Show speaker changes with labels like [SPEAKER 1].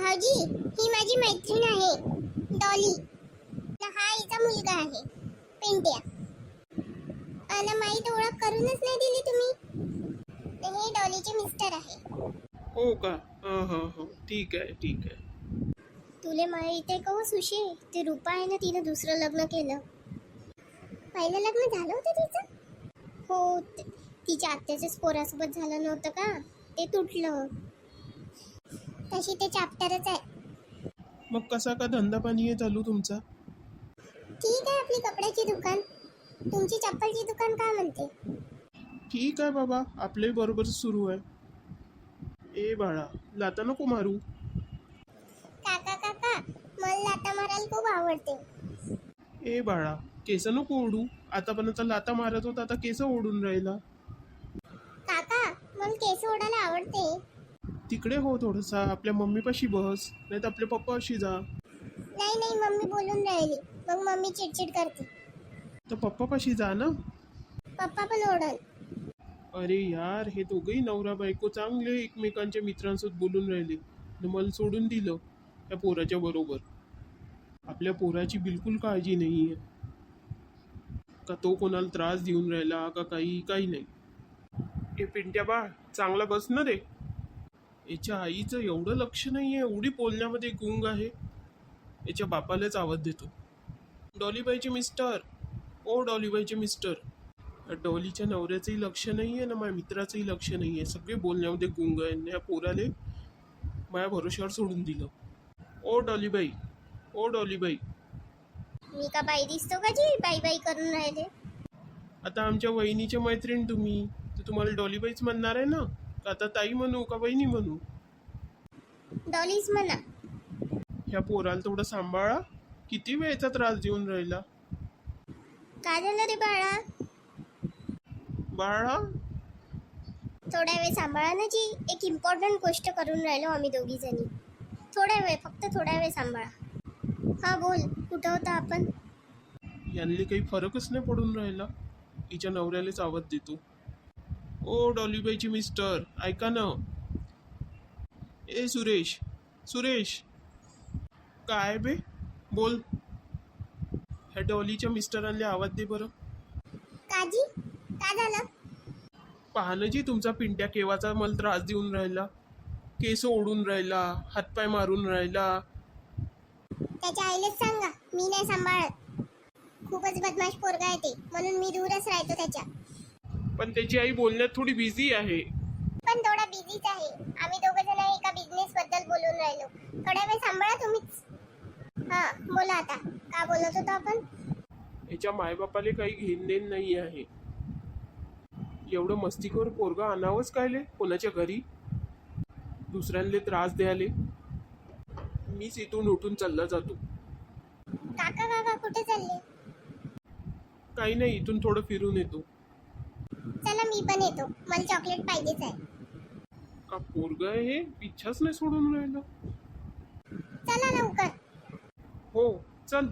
[SPEAKER 1] भाऊजी ही माझी मैत्रीण आहे डॉली. न हा हिचा मुलगा आहे पेंट्या आणि माहीत ओळख करूनच नाही दिली तुम्ही. हे डॉलीचे मिस्टर आहे.
[SPEAKER 2] हो का? हां हां हां. ठीक आहे ठीक आहे.
[SPEAKER 1] तुले माहीत आहे का हो सुशे? ते रूपा आहे ना तिनं दुसरं लग्न केलं. पहिलं लग्न झालं होतं तिचं? हो तिच्या आत्याच्याच पोरासोबत झालं नव्हतं का? ते तुटलं. तशी ते चॅप्टरच आहे.
[SPEAKER 2] मग कसा का धंदा पाणी आहे चालू तुमचा?
[SPEAKER 1] ठीक आहे आपली कपड्याची दुकान. तुमची चप्पलची दुकान काय म्हणते?
[SPEAKER 2] ठीक आहे बाबा आपले बरोबर सुरू आहे. ए बाळा लाता नको मारू.
[SPEAKER 1] काका काका मला लाता मारायला खूप आवडते.
[SPEAKER 2] ए बाळा केस नको ओढू. आतापर्यंत लाता मारत होता आता केस ओढून राहिला.
[SPEAKER 1] काका मला केस ओढायला आवडते.
[SPEAKER 2] तिकडे हो थोडंसा आपल्या मम्मीपाशी बस नाही तर आपल्या पप्पाशी जा.
[SPEAKER 1] नाही नाही मम्मी बोलून राहिली. मग मम्मी चिडचिड करते.
[SPEAKER 2] तर पप्पापाशी जा ना.
[SPEAKER 1] पप्पा पण ओढल
[SPEAKER 2] अरे यार हे दोघंही नवरा बायको चांगले एकमेकांच्या मित्रांसोबत बोलून राहिले. मला सोडून दिलं त्या पोराच्या बरोबर. आपल्या पोराची बिलकुल काळजी नाही आहे का तो कोणाला त्रास देऊन राहिला का काही काही नाही. ए पिंट्या बाळ चांगला बस ना रे. याच्या आईचं एवढं लक्ष नाही आहे एवढी बोलण्यामध्ये गुंग आहे. याच्या बापालाच आवाज देतो. डॉलीबाईचे मिस्टर. ओ डॉलीबाईचे मिस्टर. डॉलीच्या नवऱ्याचंही लक्ष नाही आहे ना माझ्या मित्राचंही लक्ष नाही आहे सगळे बोलण्यामध्ये गुंग आहे या पोराले माझ्या भरोश्यावर सोडून दिलं. ओ डॉलीबाई. ओ डॉलीबाई.
[SPEAKER 1] मी का बाई दिसतो का जी? बाई बाई करून राहिले.
[SPEAKER 2] आता आमच्या वहिनीच्या मैत्रीण तुम्ही. तर तुम्हाला डॉलीबाईच म्हणणार आहे ना? का आता ताई म्हणू का वहिनी म्हणू?
[SPEAKER 1] डॉलीज म्हणा.
[SPEAKER 2] ह्या पोराला थोडं सांभाळा. किती वेळचा त्रास देऊन राहिला?
[SPEAKER 1] काय झालं रे बाळा?
[SPEAKER 2] बाळा?
[SPEAKER 1] थोड्या वेळ सांभाळा ना जी. एक इम्पॉर्टंट गोष्ट करून राहिलो आम्ही दोघी जणी. थोड्या वेळ फक्त थोड्या वेळ सांभाळा. हा बोल. कुठं होता आपण?
[SPEAKER 2] यांनी काही फरकच नाही पडून राहिला. हिच्या नवऱ्यालाच आवाज देतो. ओ डॉलीबाईची मिस्टर ऐका ना. ए सुरेश सुरेश. काय बे? बोल. ह्या डॉलीच्या मिस्टरांना आवाज दे बरं.
[SPEAKER 1] काजी काय झालं?
[SPEAKER 2] पाहणं जी तुमचा पिंट्या केव्हाचा मला त्रास देऊन राहिला. केस ओढून राहिला हातपाय मारून राहिला.
[SPEAKER 1] त्याच्या आईलाच सांगा मी नाही सांभाळत. खूपच बदमाश पोरगा आहे ते म्हणून मी दूरच राहतो त्याच्या.
[SPEAKER 2] पण त्याची आई बोलण्यात थोडी बिझी आहे.
[SPEAKER 1] पण थोडा बिझीच आहे. आम्ही दोघं जण एका बिझनेस बद्दल बोलून राहिलो. थोड्या वेळ सांभाळा तुम्हीच. हा बोला आता. का बोलत होतो आपण?
[SPEAKER 2] याच्या मायबापाले काही घेण देण नाही आहे. एवढं मस्तीखोर पोरगा आणावंच कायले कोणाच्या घरी? दुसऱ्यांले त्रास द्यायले मीच इथून उठून चालला जातो.
[SPEAKER 1] काका काका कुठे चालले?
[SPEAKER 2] काही नाही इथून थोडं फिरून येतो.
[SPEAKER 1] चला मी पण येतो. मला चॉकलेट पाहिजेच आहे.
[SPEAKER 2] का पोरगा आहे हे? इच्छाच नाही सोडून राहिलं.
[SPEAKER 1] चला लवकर.
[SPEAKER 2] हो चल.